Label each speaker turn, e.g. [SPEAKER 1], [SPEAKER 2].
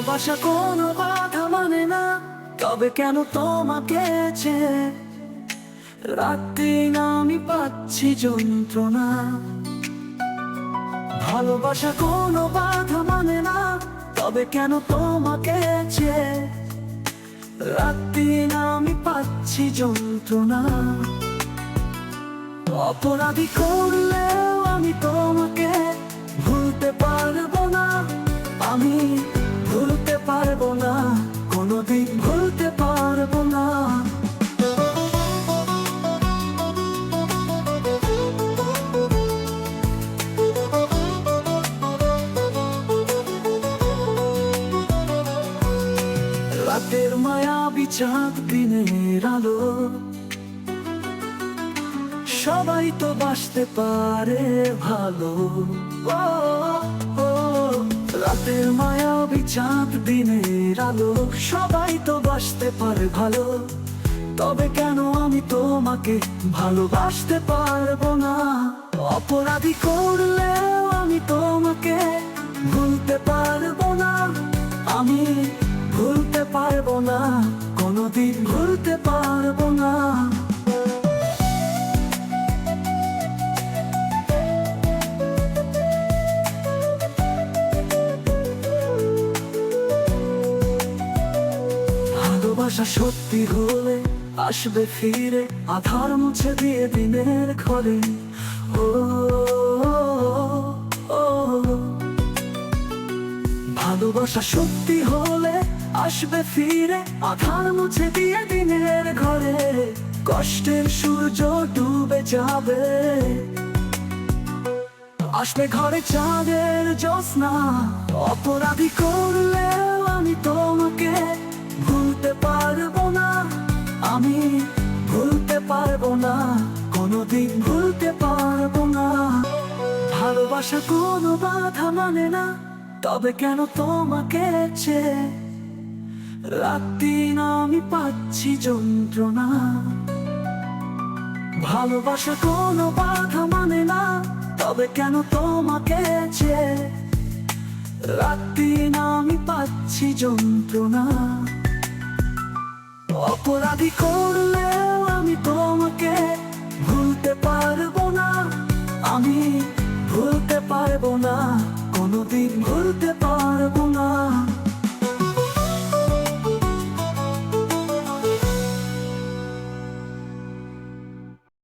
[SPEAKER 1] ভালোবাসা কোনো বাধা মানে না। তবে কেন তোমাকে রাত দিন আমি পাচ্ছি যন্ত্রণা। ভালোবাসা কোনো বাধা মানে না। তবে কেন তোমাকে রাত দিন আমি পাচ্ছি যন্ত্রণা। অপরাধী করলেও আমি তোমাকে ভুলতে পারব না। আমি পারব না, কোনোদিন ভুলতে পারব না। রাতের মায়া বিচার দিনের আলো। সবাই তো বাসতে পারে ভালো। রাতের মায়া বিচার দিনের আলো, সবাই তো বাসতে পারে ভালো। তবে কেন আমি তোমাকে ভালোবাসতে পারব না? অপরাধী করলে আমি তোমাকে ভুলতে পারব না। আমি ভুলতে পারব না, কোনোদিন। ভালোবাসা সত্যি হলে আসবে ফিরে, আধার মুছে দিয়ে দিনের ঘরে। ও। ভালোবাসা সত্যি হলে আসবে ফিরে, আধার মুছে দিয়ে দিনের ঘরে। কষ্টের সূর্য ডুবে যাবে। আসবে ঘরে চাঁদের জ্যোৎস্না, অপরাধী করলেও পারব না, কোনোদিন ভুলতে পারব না। ভালোবাসা কোনো বাধা মানে না, তবে কেন তোমাকে চেয়ে রাত দিন আমি পাচ্ছি যন্ত্রণা? ভালোবাসা কোনো বাধা মানে না, তবে কেন তোমাকে চেয়ে রাত দিন আমি পাচ্ছি যন্ত্রণা? অপরাধী করলেও পারব না কোনোদিন ভুলতে পারব না।